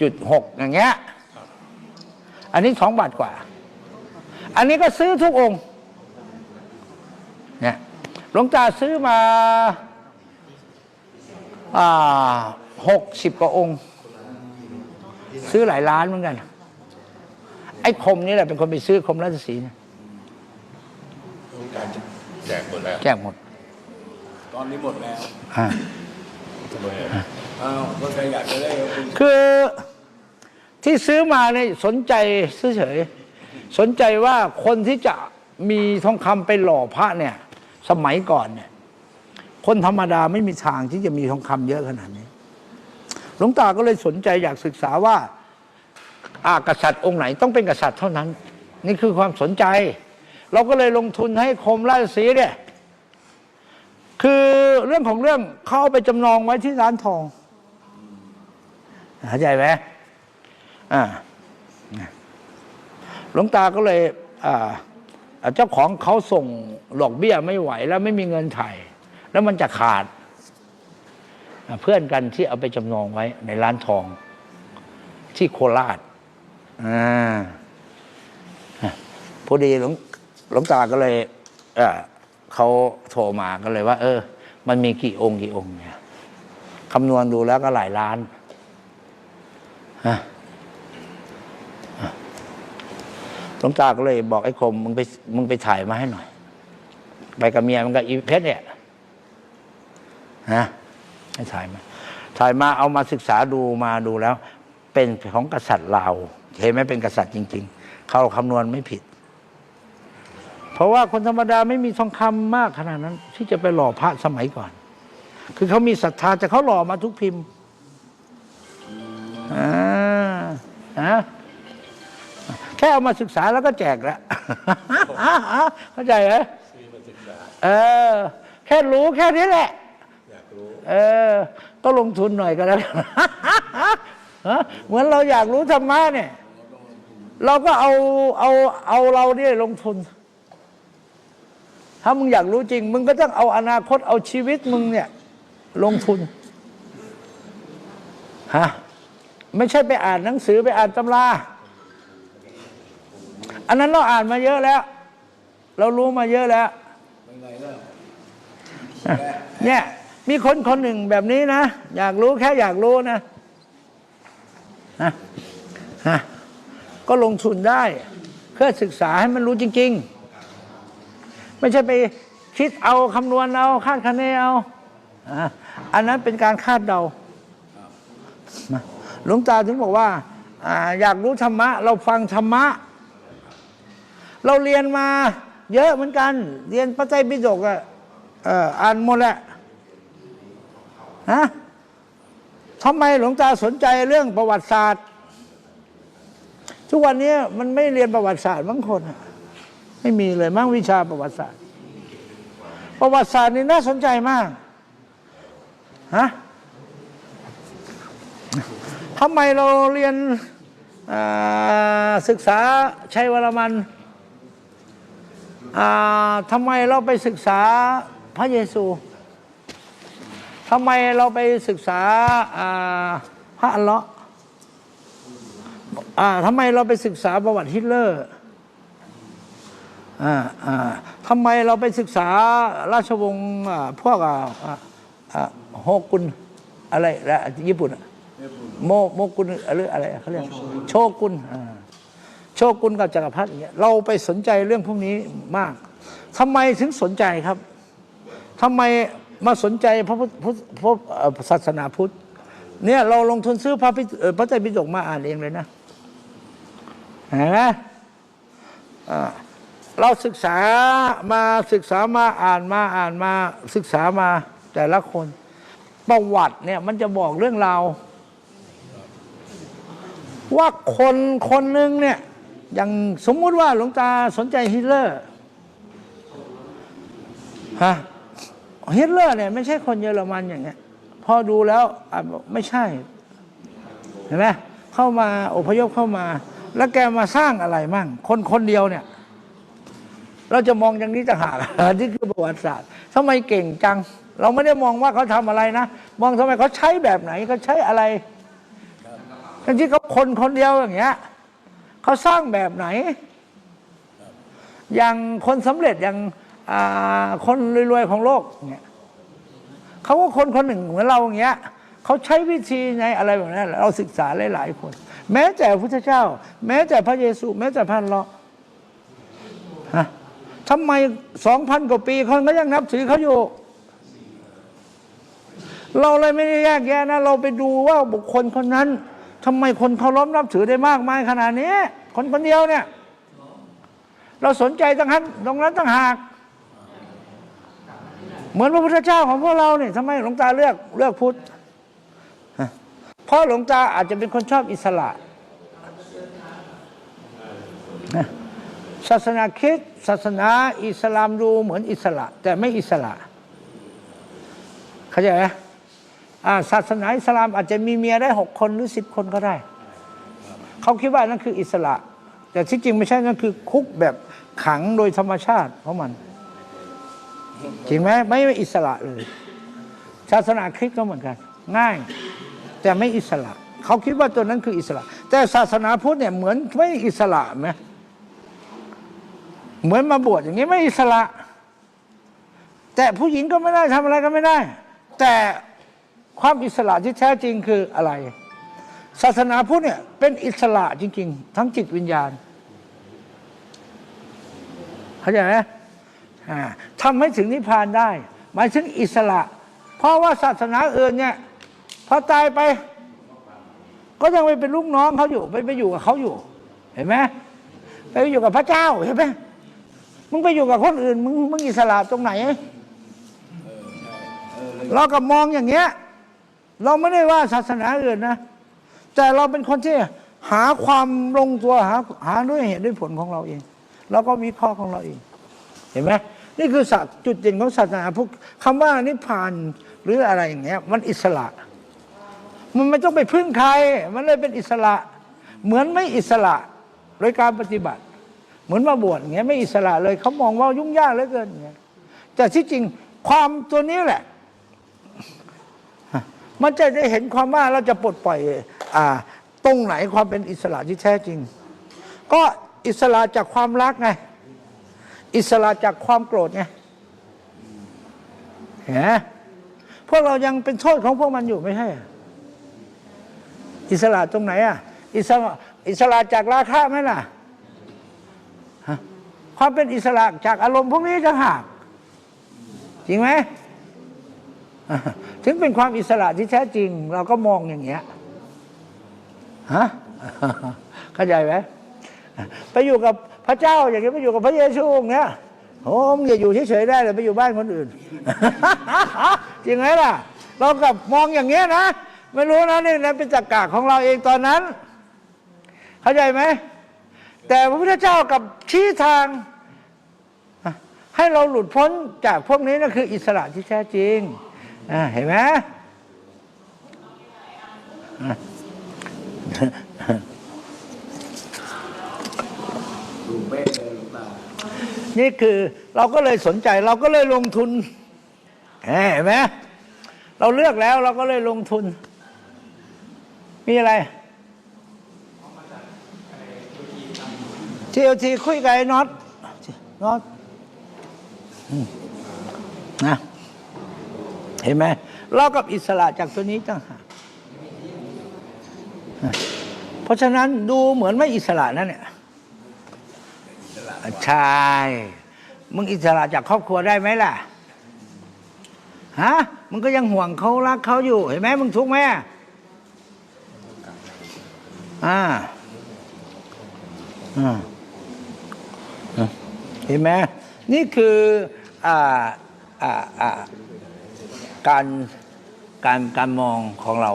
จุดหกอย่างเงี้ย อันนี้สองบาทกว่า อันนี้ก็ซื้อทุกองค์เนี่ยหลวงตาซื้อมาอ่าหกสิบกว่าองค์ ซื้อหลายล้านเหมือนกัน ไอ้คมนี่แหละเป็นคนไปซื้อคมราชสีห์เนี่ยต้องการแจกหมดแล้วแจ้งหมด ตอนนี้หมดแล้วอ่าทำไม อ้าวก็ใครอยากจะได้ก็คุณคือที่ซื้อมาเนี่ยสนใจเฉยๆสนใจว่าคนที่จะมีทองคำไปหล่อพระเนี่ย สมัยก่อนเนี่ย คนธรรมดาไม่มีทางที่จะมีทองคำเยอะขนาดนี้หลวงตาก็เลยสนใจอยากศึกษาว่า อากษัตริย์องค์ไหนต้องเป็นกษัตริย์เท่านั้น นี่คือความสนใจ เราก็เลยลงทุนให้คมราชสีเนี่ยคือเรื่องของเรื่องเขาเอาไปจำนองไว้ที่ร้านทอง เข้าใจไหมอ่าหลวงตาก็เลยอ่าเจ้าของเขาส่งดอกเบี้ยไม่ไหวแล้วไม่มีเงินไถ่ายแล้วมันจะขาด เพื่อนกันที่เอาไปจำนองไว้ ในร้านทอง ที่โคราชอ่าพอดีหลวงหลวงตาก็เลยเขาโทรมาก็เลยว่า เออ มันมีกี่องค์กี่องค์เนี่ยคำนวณดูแล้วก็หลายล้าน หลวงตาก็เลยบอกไอ้คมมึงไปมึงไปถ่ายมาให้หน่อย ไปกับเมียมันก็อีเพชรเนี่ยฮะให้ถ่ายมา ถ่ายมาเอามาศึกษาดูมาดูแล้ว เป็นของกษัตริย์ลาวเห็นไหมเป็นกษัตริย์จริง ๆ เขาคำนวณไม่ผิด เพราะว่าคนธรรมดาไม่มีทองคำมากขนาดนั้น ที่จะไปหล่อพระสมัยก่อน คือเขามีศรัทธาแต่เขาหล่อมาทุกพิมพ์อ่า ฮะแค่เอามาศึกษาแล้วก็แจกแล้วเข้าใจไหมเออ แค่รู้แค่นี้แหละอยากรู้เออ ก็ลงทุนหน่อยก็แล้วกันฮะเหมือนเราอยากรู้ธรรมะเนี่ย เราก็เอาเอาเอาเราเนี่ยลงทุน ถ้ามึงอยากรู้จริง มึงก็ต้องเอาอนาคตเอาชีวิตมึงเนี่ย ลงทุนฮะ ไม่ใช่ไปอ่านหนังสือไปอ่านตำรา อันนั้นเราอ่านมาเยอะแล้ว เรารู้มาเยอะแล้วเนี่ยมีคนคนหนึ่งแบบนี้นะ อยากรู้แค่อยากรู้นะนะฮะก็ลงทุนได้ เพื่อศึกษาให้มันรู้จริง ๆ ไม่ใช่ไปคิดเอาคำนวณเอาคาดคะเนเอา อันนั้นเป็นการคาดเดานะ หลวงตาถึงบอกว่าออยากรู้ธรรมะ เราฟังธรรมะ เราเรียนมา เยอะเหมือนกัน เรียนพระไตรปิฎกอะเอ่ออ่านหมดแหละฮะทำไมหลวงตาสนใจเรื่องประวัติศาสตร์ ทุกวันนี้มันไม่เรียนประวัติศาสตร์บางคนไม่มีเลยมั้งวิชาประวัติศาสตร์ ประวัติศาสตร์นี่น่าสนใจมากฮะ ทำไมเราเรียนศึกษาชัยวรมันอ่าทำไมเราไปศึกษาพระเยซูทำไมเราไปศึกษาพระอัลเลาะห์ทำไมเราไปศึกษาประวัติฮิตเลอร์อทำไมเราไปศึกษาราชวงศ์พวกอ่าอ่าอ่าโฮกุนอะไรละญี่ปุ่นอะ โมโมกุนหรืออะไรเขาเรียกโชกุนอ่าโชกุนกับจักรพรรดิอย่างเงี้ยเราไปสนใจเรื่องพวกนี้มากทำไมถึงสนใจครับทำไมมาสนใจพระพุทธพุทธพระเอ่อศาสนาพุทธเนี่ยเราลงทุนซื้อพระพิเอ่อพระไตรปิฎกมาอ่านเองเลยนะเห็นไหมอ่าเราศึกษามาศึกษามาอ่านมาอ่านมาศึกษามาแต่ละคน ประวัติเนี่ยมันจะบอกเรื่องราว ว่าคนคนหนึ่งเนี่ยอย่างสมมุติว่าหลวงตาสนใจฮิตเลอร์ฮะฮิตเลอร์เนี่ยไม่ใช่คนเยอรมันอย่างเงี้ย พอดูแล้วอะไม่ใช่เห็นไหมเข้ามาอพยพเข้ามา แล้วแกมาสร้างอะไรมั่ง คนคนเดียวเนี่ย เราจะมองอย่างนี้ต่างหากนี่คือประวัติศาสตร์ทำไมเก่งจัง เราไม่ได้มองว่าเขาทำอะไรนะ มองทำไมเขาใช้แบบไหนเขาใช้อะไร ทั้งที่เขาคนคนเดียวอย่างเงี้ยเขาสร้างแบบไหน อย่างคนสำเร็จอย่างคนรวยๆของโลกเนี่ยเขาก็คนคนหนึ่งเหมือนเราอย่างเงี้ยเขาใช้วิธีในอะไรแบบนั้นเราศึกษาหลายๆคน แม้แต่พระพุทธเจ้า แม้แต่พระเยซู แม้แต่พระเลาะฮะทำไมสองพันกว่าปีคนก็ยังนับถือเขาอยู่ เราเลยไม่ได้แยกแยะนะ เราไปดูว่าบุคคลคนนั้น ทำไมคนเขาล้อมนับถือได้มากมายขนาดนี้ คนคนเดียวเนี่ย เราสนใจตรงนั้นตรงนั้นต่างหาก เหมือนพระพุทธเจ้าของพวกเราเนี่ยทำไมหลวงตาเลือกเลือกพุทธเพราะหลวงตาอาจจะเป็นคนชอบอิสระศาสนาคริดศาสนาอิสลามดูเหมือนอิสระ แต่ไม่อิสระ เข้าใจไหม ศาสนาอิสลามอาจจะมีเมียได้หกคนหรือสิบคนก็ได้ เขาคิดว่านั่นคืออิสระ แต่ที่จริงไม่ใช่นั่นคือคุกแบบขังโดยธรรมชาติของมัน จริงไหมไม่ไม่อิสระเลย ศาสนาคริสต์ก็เหมือนกัน ง่าย แต่ไม่อิสระ เขาคิดว่าตัวนั้นคืออิสระ แต่ศาสนาพุทธเนี่ยเหมือนไม่อิสระไหมเหมือนมาบวชอย่างนี้ไม่อิสระ แต่ผู้หญิงก็ไม่ได้ทำอะไรก็ไม่ได้ แต่ ความอิสระที่แท้จริงคืออะไร ศาสนาพุทธเนี่ยเป็นอิสระจริง ๆ ทั้งจิตวิญญาณเข้าใจไหมอ่าทำให้ถึงนิพพานได้ หมายถึงอิสระ เพราะว่าศาสนาอื่นเนี่ยพอตายไป ก็ยังไปเป็นลูกน้องเขาอยู่ไปไปอยู่กับเขาอยู่ เห็นไหมไปอยู่กับพระเจ้าเห็นไหมมึงไปอยู่กับคนอื่น มึงมึงอิสระตรงไหนเราก็มองอย่างเงี้ย เราไม่ได้ว่าศาสนาอื่นนะ แต่เราเป็นคนที่หาความลงตัวหาหาด้วยเหตุด้วยผลของเราเองเราก็วิเคราะห์ของเราเอง เห็นไหมนี่คือจุดเด่นของศาสนาพุทธคำว่านิพพานหรืออะไรอย่างเงี้ย มันอิสระ มันไม่ต้องไปพึ่งใคร มันเลยเป็นอิสระ เหมือนไม่อิสระโดยการปฏิบัติ เหมือนมาบวชอย่างเงี้ยไม่อิสระเลยเขามองว่ายุ่งยากเหลือเกินอย่างเงี้ยแต่ที่จริงความตัวนี้แหละ มันจะได้เห็นความว่าเราจะปลดปล่อยอ่าตรงไหนความเป็นอิสระที่แท้จริง ก็อิสระจากความรักไง อิสระจากความโกรธไงเห็นพวกเรายังเป็นโทษของพวกมันอยู่ไม่ใช่อิสระตรงไหนอะอิสระอิสระจากราคะไหมล่ะความเป็นอิสระจากอารมณ์พวกนี้จะหาก จริงไหม ถึงเป็นความอิสระที่แท้จริง เราก็มองอย่างเงี้ยฮะเข้าใจไหมไปอยู่กับพระเจ้าอย่างนี้ไปอยู่กับพระเยซูองเงี้ยโอ้มงอย่าอยู่เฉยๆได้เลยไปอยู่บ้านคนอื่นจริงไหมล่ะ เรากับมองอย่างเงี้ยนะไม่รู้นะนี่นั่นเป็นจักกะของเราเองตอนนั้น เข้าใจไหมแต่พระพุทธเจ้ากับชี้ทาง ให้เราหลุดพ้นจากพวกนี้นั่นคืออิสระที่แท้จริง อ่าเห็นไหมเนี่คือเราก็เลยสนใจเราก็เลยลงทุนเห็นไหมเราเลือกแล้วเราก็เลยลงทุน มีอะไรทีเอทีคุยกับไอ้น็อตน็อตนะ เห็นไหมเรากับอิสระจากตัวนี้ต่างหากเพราะฉะนั้นดูเหมือนไม่อิสระนั่นเนี่ยใช่มึงอิสระจากครอบครัวได้ไหมล่ะฮะมึงก็ยังห่วงเขารักเขาอยู่ เห็นไหมมึงทุกข์ไหมอ่าอ่าอ่าเห็นไหมนี่คืออ่าอ่าอ่า การการการมองของเรา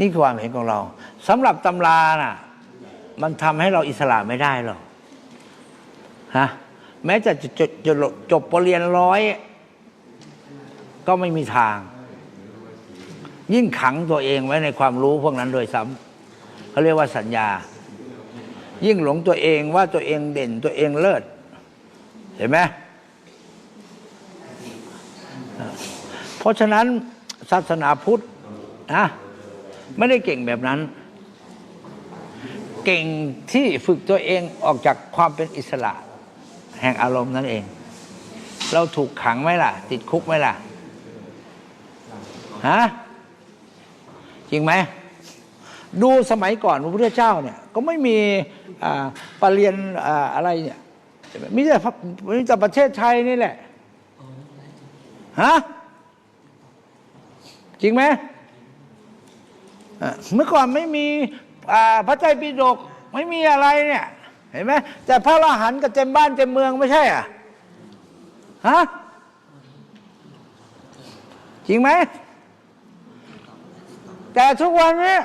นี่คือความเห็นของเราสำหรับตำราน่ะ มันทำให้เราอิสระไม่ได้หรอกฮะแม้จะจะจะจจบปรริญญาร้อย ก็ไม่มีทาง ยิ่งขังตัวเองไว้ในความรู้พวกนั้นโดยซ้ำเขาเรียกว่าสัญญา ยิ่งหลงตัวเองว่าตัวเองเด่นตัวเองเลิศเห็นไหม เพราะฉะนั้นศาสนาพุทธนะไม่ได้เก่งแบบนั้น เก่งที่ฝึกตัวเองออกจากความเป็นอิสระ แห่งอารมณ์นั่นเอง เราถูกขังไหมล่ะ ติดคุกไหมล่ะฮะจริงไหมดูสมัยก่อนพระพุทธเจ้าเนี่ย ก็ไม่มีปรริญญาอ่าอะไรเนี่ยมีแต่มีแต่ประเทศไทยนี่แหละฮะ จริงไหมเมื่อก่อนไม่มีพระไตรปิฎกไม่มีอะไรเนี่ยเห็นไหมแต่พระอรหันต์ก็เต็มบ้านเต็มเมืองไม่ใช่อะฮะจริงไหมแต่ทุกวันนี้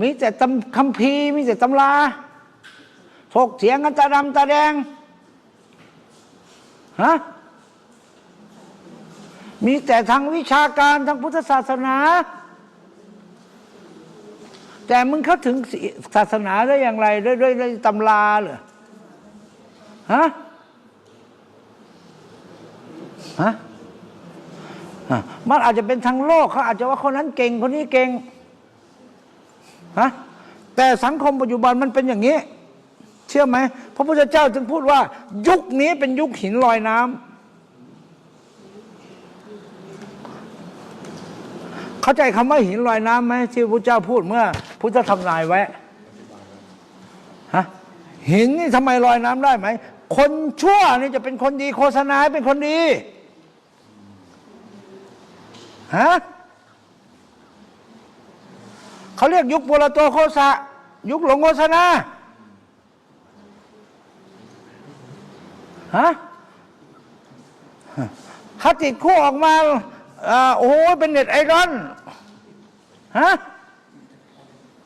มีแต่ตำคัมภีร์มีแต่ตำราถกเถียงกันตาดำตาแดงฮะ มีแต่ทางวิชาการทางพุทธศาสนา แต่มึงเข้าถึงศาสนาได้อย่างไรด้วยด้วยด้วยตำราเหรอฮะฮะอะมันอาจจะเป็นทางโลกเขาอาจจะว่าคนนั้นเก่งคนนี้เก่งฮะแต่สังคมปัจจุบันมันเป็นอย่างนี้ เชื่อไหมพระพุทธเจ้าจึงพูดว่า ยุคนี้เป็นยุคหินลอยน้ำ เข้าใจคำว่าหินลอยน้ำไหมที่พระเจ้าพูดเมื่อพุทธทำนายไว้ฮะหินนี่ทำไมลอยน้ำได้ไหม คนชั่วนี่จะเป็นคนดีโฆษณาเป็นคนดีฮะเขาเรียกยุคปุรโตโคสะยุคหลงโฆษณาฮะถ้าติดคู่ออกมา อ่าโอ้โหเป็นเน็ตไอรอนฮะ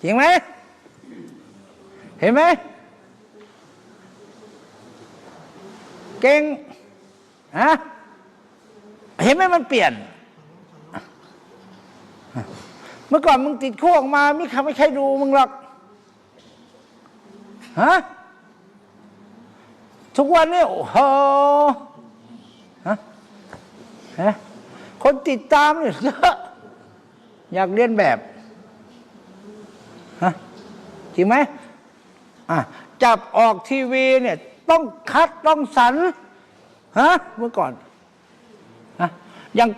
จริงไหม เห็นไหม เก่งฮะเห็นไหมมันเปลี่ยน เมื่อก่อนมึงติดคู่ออกมาไม่ครไม่ใครดูมึงหรอกฮะทุกวันนี้โอ้โหฮะฮะ คนติดตามเนี่ยเยอะอยากเรียนแบบฮะจริงไหมอะจับออกทีวีเนี่ยต้องคัดต้องสรรฮะเมื่อก่อนฮะยัง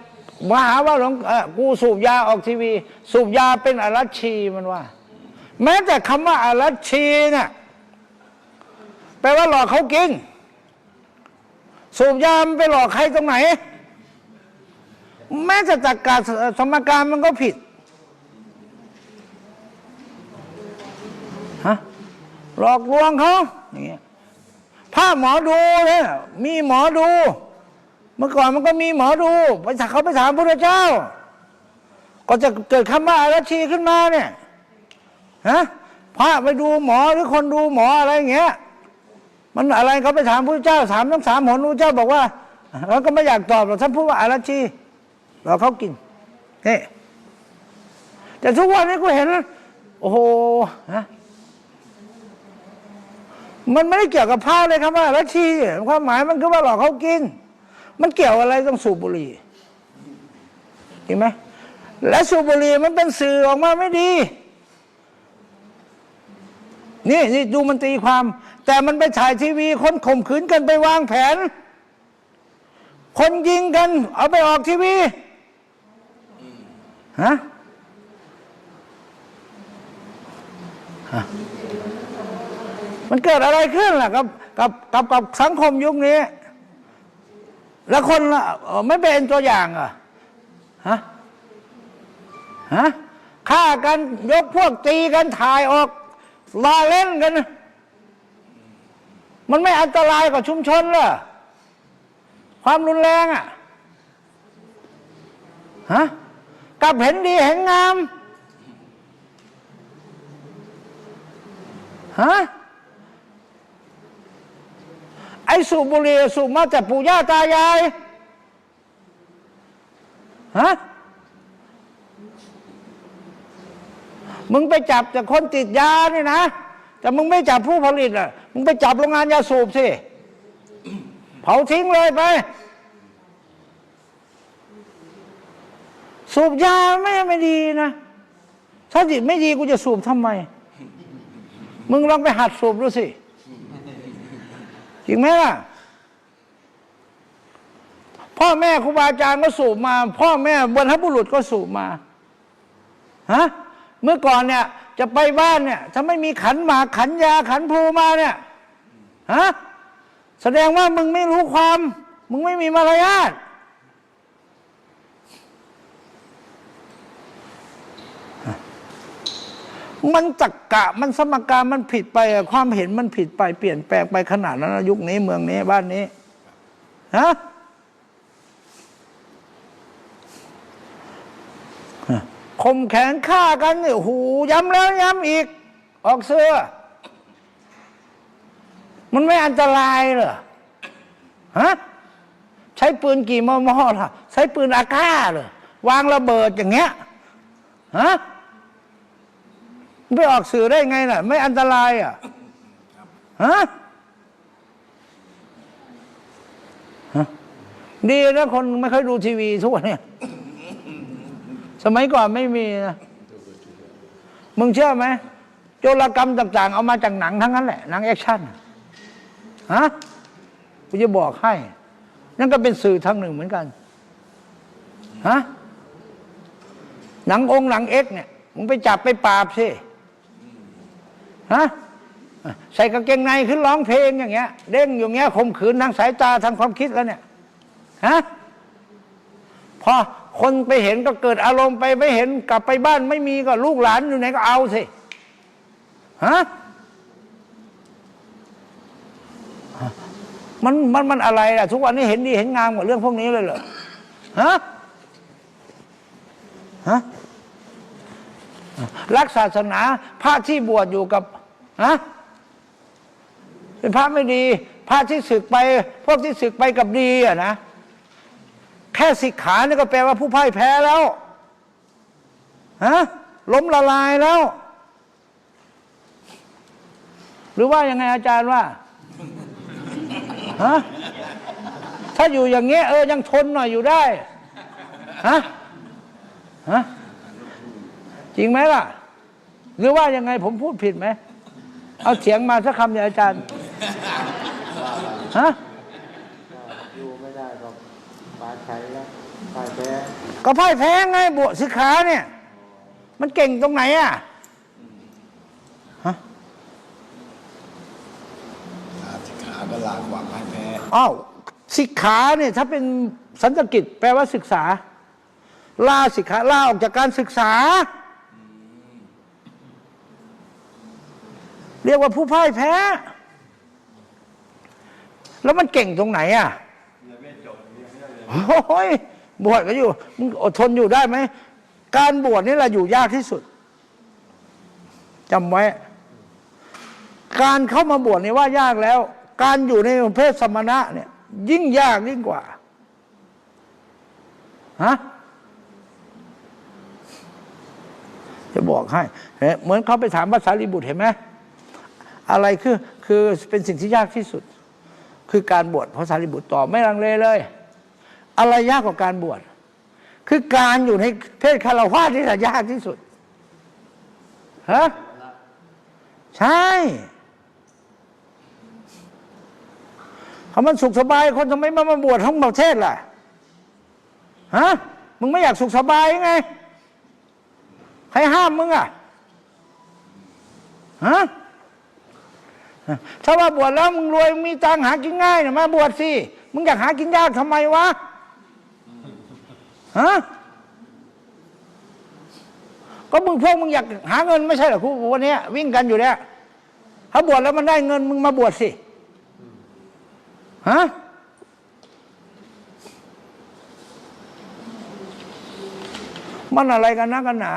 มาหาว่าหลวงกูสูบยาออกทีวี สูบยาเป็นอรัชชีมันว่า แม้แต่คำว่าอรัชชีเนี่ยแปลว่าหลอกเขากิน สูบยามันไปหลอกใครตรงไหน แม้แต่ตรกกาสมการมันก็ผิดฮะหลอกลวงเขาอย่างเงี้ยถ้าหมอดูเนี่ยมีหมอดู เมื่อก่อนมันก็มีหมอดูไปถามเขาไปถามพระเจ้า ก็จะเกิดคำว่าอารัชีขึ้นมาเนี่ยฮะพระไปดูหมอหรือคนดูหมออะไรอย่างเงี้ย มันอะไรเขาไปถามพระเจ้าถามทั้งสามหนพระเจ้าบอกว่าเราก็ไม่อยากตอบหรอกท่านพูดว่าอารัชี ราเขากินนี่แต่ทุกวันนี้กูเห็น โอ้โหฮะมันไม่ได้เกี่ยวกับผ้าเลยครับว่าอารัชชีความหมายมันคือว่าหลอกเขากิน มันเกี่ยวอะไรต้องสูบบุหรี่เห็นไหมและสูบบุหรี่มันเป็นสื่อออกมาไม่ดี นี่นี่ดูมันตีความ แต่มันไปถ่ายทีวี คนข่มขืนกันไปวางแผน คนยิงกัน เอาไปออกทีวี ฮะมันเกิดอะไรขึ้นล่ะกับกับกับกับสังคมยุคนี้ แล้วคนล่ะไม่เป็นตัวอย่างเหรอะฮะฮะฆ่ากันยกพวกตีกันถ่ายออกลาเล่นกัน มันไม่อันตรายกับชุมชนเหรอความรุนแรงอะฮะ กับเห็นดีเห็นงามฮะไอ้สูบบุหรี่สูบมาจากปู่ย่าตายายฮะมึงไปจับจากคนติดยานี่นะแต่มึงไม่จับผู้ผลิตอะ มึงไปจับโรงงานยาสูบสิ เผาทิ้งเลยไป สูบยาไม่ไม่ดีนะ ถ้าจิตไม่ดีกูจะสูบทำไม มึงลองไปหัดสูบดูสิ จริงไหมล่ะ พ่อแม่ครูบาอาจารย์ก็สูบมา พ่อแม่บรรพบุรุษก็สูบมาฮะเมื่อก่อนเนี่ย จะไปบ้านเนี่ย ถ้าไม่มีขันหมากขันยาขันพลูมาเนี่ยฮะแสดงว่ามึงไม่รู้ความ มึงไม่มีมารยาท มันจักกะมันสมการมันผิดไปความเห็นมันผิดไปเปลี่ยนแปลงไปขนาดนั้นยุคนี้เมืองนี้บ้านนี้ฮะคมแขนฆ่ากันเนี่ยหูย้ำแล้วย้ำอีก ออกเสื้อ มันไม่อันตรายเหรอฮะใช้ปืนกี่มมล่ะ ใช้ปืนอากาเหรอวางระเบิดอย่างเงี้ยฮะ ไปออกสื่อได้ไงน่ะ ไม่อันตรายอะฮะฮะดีนะคนไม่ค่อยดูทีวีทุกวันเนี่ย สมัยก่อนไม่มีนะมึงเชื่อไหมโจรกรรมต่าง ๆ เอามาจากหนังทั้งนั้นแหละหนังแอคชั่นฮะกูจะบอกให้ นั่นก็เป็นสื่อทางหนึ่งเหมือนกันฮะหนังองค์หนังเอ็กซ์เนี่ยมึงไปจับไปปราบสิ ฮะใส่กางเกงในขึ้นร้องเพลงอย่างเงี้ย เด้งอย่างเงี้ยข่มขืนทางสายตาทางความคิดแล้วเนี่ยฮะพอคนไปเห็นก็เกิดอารมณ์ไปไม่เห็นกลับไปบ้านไม่มีก็ลูกหลานอยู่ไหนก็เอาสิฮะมันมันมันอะไรล่ะ ทุกวันนี้เห็นดีเห็นงามกว่าเรื่องพวกนี้เลยเหรอฮะฮะ รักศาสนาพระที่บวชอยู่กับฮะเป็นพระไม่ดี พระที่ศึกไป พวกที่ศึกไปกับดีอะนะแค่สิกขานี่ก็แปลว่าผู้พ่ายแพ้แล้วฮะล้มละลายแล้ว หรือว่ายังไงอาจารย์ว่าฮะถ้าอยู่อย่างเงี้ยเออยังทนหน่อยอยู่ได้ฮะฮะ จริงไหมล่ะ หรือว่ายังไงผมพูดผิดไหม เอาเสียงมาสักคำเดียวอาจารย์ฮะอยู่ไม่ได้ก็ปาชัยแล้วปาแพ้ก็พ่ายแพ้ไงบวชสิกขาเนี่ย มันเก่งตรงไหนอะฮะลาสิกขาก็ลาความพ่ายแพ้อ้าวสิกขาเนี่ยถ้าเป็นสันสกิตแปลว่าศึกษา ลาสิกขาลาออกจากการศึกษา เรียกว่าผู้พ่ายแพ้ แล้วมันเก่งตรงไหนอะโอ้ยบวชก็อยู่มึงอดทนอยู่ได้ไหม การบวชนี่แหละอยู่ยากที่สุดจำไว้ การเข้ามาบวชนี่ว่ายากแล้ว การอยู่ในประเพศสมณะเนี่ย ยิ่งยากยิ่งกว่าฮะจะบอกให้ เห็นเหมือนเขาไปถามภาษาลีบุตรเห็นไหม อะไรคือคือเป็นสิ่งที่ยากที่สุด คือการบวชพระสารีบุตรตอบไม่ลังเลเลย อะไรยากกว่าการบวชคือการอยู่ในเพศคารวะนี่แหละยากที่สุดฮะใช่เขามันสุขสบายคนทำไมมามาบวชทั้งประเทศล่ะฮะมึงไม่อยากสุขสบายไง ใครห้ามมึงอะฮะ ถ้าว่าบวชแล้วมึงรวยมีตังหากินง่ายเนี่ยมาบวชสิมึงอยากหากินยากทำไมวะฮะก็มึงพวกมึงอยากหาเงินไม่ใช่เหรอครูวันนี้วิ่งกันอยู่เนี่ยถ้าบวชแล้วมันได้เงินมึงมาบวชสิฮะมันอะไรกันนะกันหนา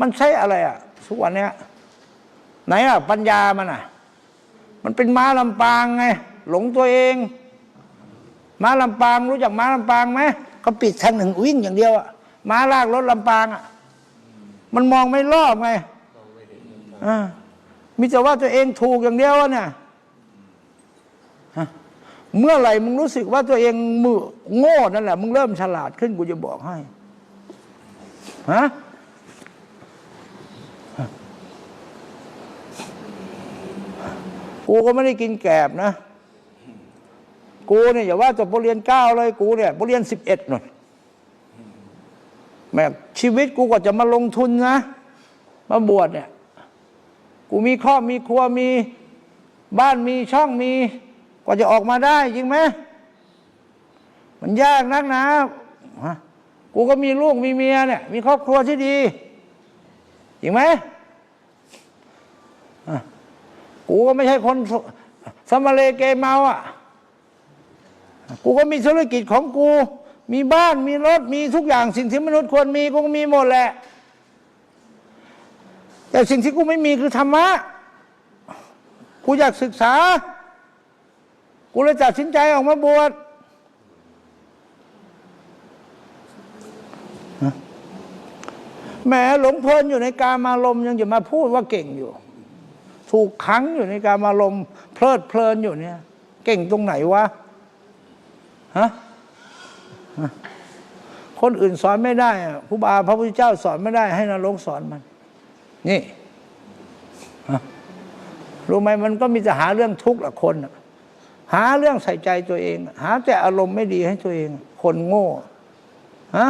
มันใช่อะไรอะทุกวันเนี้ยไหนอะ ปัญญามันอะ มันเป็นม้าลำปางไง หลงตัวเอง ม้าลำปางรู้จักม้าลำปางไหมเขาปิดทางหนึ่งวิ่งอย่างเดียวอะม้าลากรถลำปางอะมันมองไม่รอบไงอ่ามีแต่ว่าตัวเองถูกอย่างเดียวอะเนี่ยเมื่อไหร่มึงรู้สึกว่าตัวเองมือโง่นั่นแหละมึงเริ่มฉลาดขึ้นกูจะบอกให้ฮะ กูก็ไม่ได้กินแกบนะ กูเนี่ยอย่าว่าแต่บทเรียนเก้าเลยกูเนี่ยบทเรียนสิบเอ็ดหน่อยแม่ชีวิตกูก็จะมาลงทุนนะ มาบวชเนี่ย กูมีครอบมีครัวมีบ้านมีช่องมีกว่าจะออกมาได้จริงไหมมันยากนักนะฮะกูก็มีลูกมีเมียเนี่ย มีครอบครัวที่ดีจริงไหมอะ กูก็ไม่ใช่คนสมาเลเกเมาอะ กูก็มีธุรกิจของกู มีบ้านมีรถมีทุกอย่างสิ่งที่มนุษย์ควรมีกูก็มีหมดแหละ แต่สิ่งที่กูไม่มีคือธรรมะ กูอยากศึกษา กูเลยตัดสินใจออกมาบวชแหมหลงเพลินอยู่ในการมารมยังจะมาพูดว่าเก่งอยู่ ถูกขังอยู่ในการมารมณ์เพลิดเพลินอยู่เนี่ย เก่งตรงไหนวะฮะคนอื่นสอนไม่ได้อะครูบาพระพุทธเจ้าสอนไม่ได้ ให้นรกสอนมัน นี่ฮะรู้ไหมมันก็มีแต่หาเรื่องทุกข์ละคนหาเรื่องใส่ใจตัวเอง หาแต่อารมณ์ไม่ดีให้ตัวเอง คนโง่ฮะ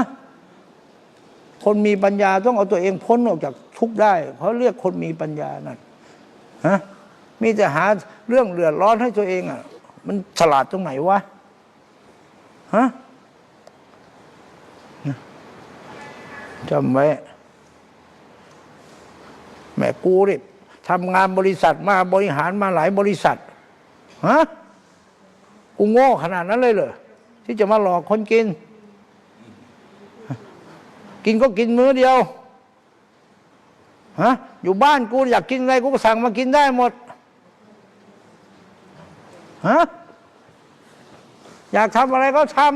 คนมีปัญญาต้องเอาตัวเองพ้นออกจากทุกข์ได้เขาะเรียกคนมีปัญญานั่น ฮะมีแต่หาเรื่องเดือดร้อนให้ตัวเองอะ มันฉลาดตรงไหนวะฮะจำไว้แม่กูนี่ทำงานบริษัทมาบริหารมาหลายบริษัทฮะกูโง่ขนาดนั้นเลยเหรอที่จะมาหลอกคนกิน กินก็กินมื้อเดียว ฮะอยู่บ้านกูอยากกินอะไรกูก็สั่งมากินได้หมดฮะอยากทำอะไรก็ทำ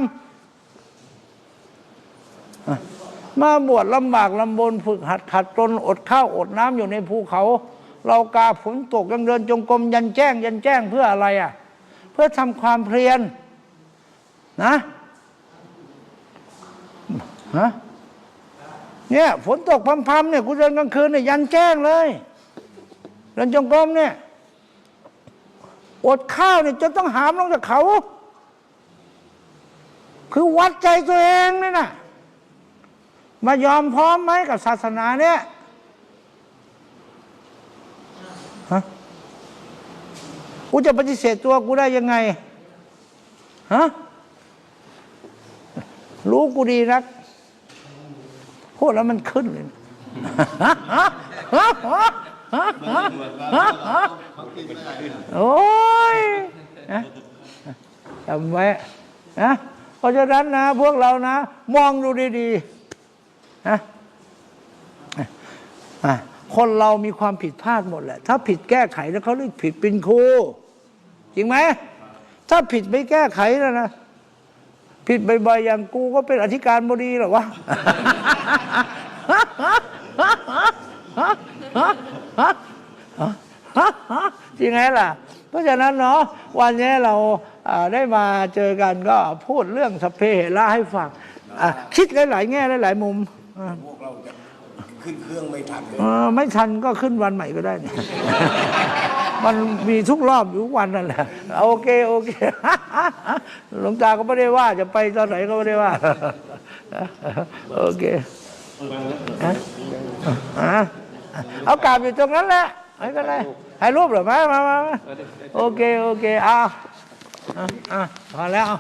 มาบวชลำบากลำบนฝึกหัดขัดตนอดข้าวอดน้ำอยู่ในภูเขา เรากาฝนตกยังเดินจงกรมยันแจ้ง ยันแจ้งเพื่ออะไรอะ เพื่อทำความเพียรนะฮะ เนี่ยฝนตกพรำๆเนี่ยกูเดินกลางคืนเนี่ยยันแจ้งเลยเดินจงกรมเนี่ยอดข้าวเนี่ยจนต้องหามลงจากเขา คือวัดใจตัวเองนี่นะมายอมพร้อมไหมกับศาสนาเนี่ยฮะกูจะปฏิเสธตัวกูได้ยังไงฮะรู้กูดีนัก พูดแล้วมันขึ้นเลยโอ้ยนะจำไว้นะเพราะฉะนั้นนะ พวกเรานะ มองดูดีๆนะคนเรามีความผิดพลาดหมดแหละ ถ้าผิดแก้ไขแล้วเขาเรียกผิดเป็นครูจริงไหม ถ้าผิดไม่แก้ไขแล้วนะ ผิดบ่อยๆอย่างกูก็เป็นอธิการบดีหรอวะ จริงไหมล่ะ เพราะฉะนั้นเนาะวันนี้เราอ่าได้มาเจอกันก็พูดเรื่องสพเพเหระให้ฟังอะคิดหลายๆแง่หลายๆมุมอ่าพวกเราจะขึ้นเครื่องไม่ทันเลยเออไม่ทันก็ขึ้นวันใหม่ก็ได้เนี่ยมันมีทุกรอบอยู่ทุกวันนั่นแหละโอเคโอเคหลวงตาก็ไม่ได้ว่าจะไปตอนไหนก็ไม่ได้ว่า โอเคฮะฮะ เอากราบอยู่ตรงนั้นแหละไม่เป็นไรถ่ายรูปเหรอมามามามาโอเคโอเคเอาอะอะพอแล้วเอา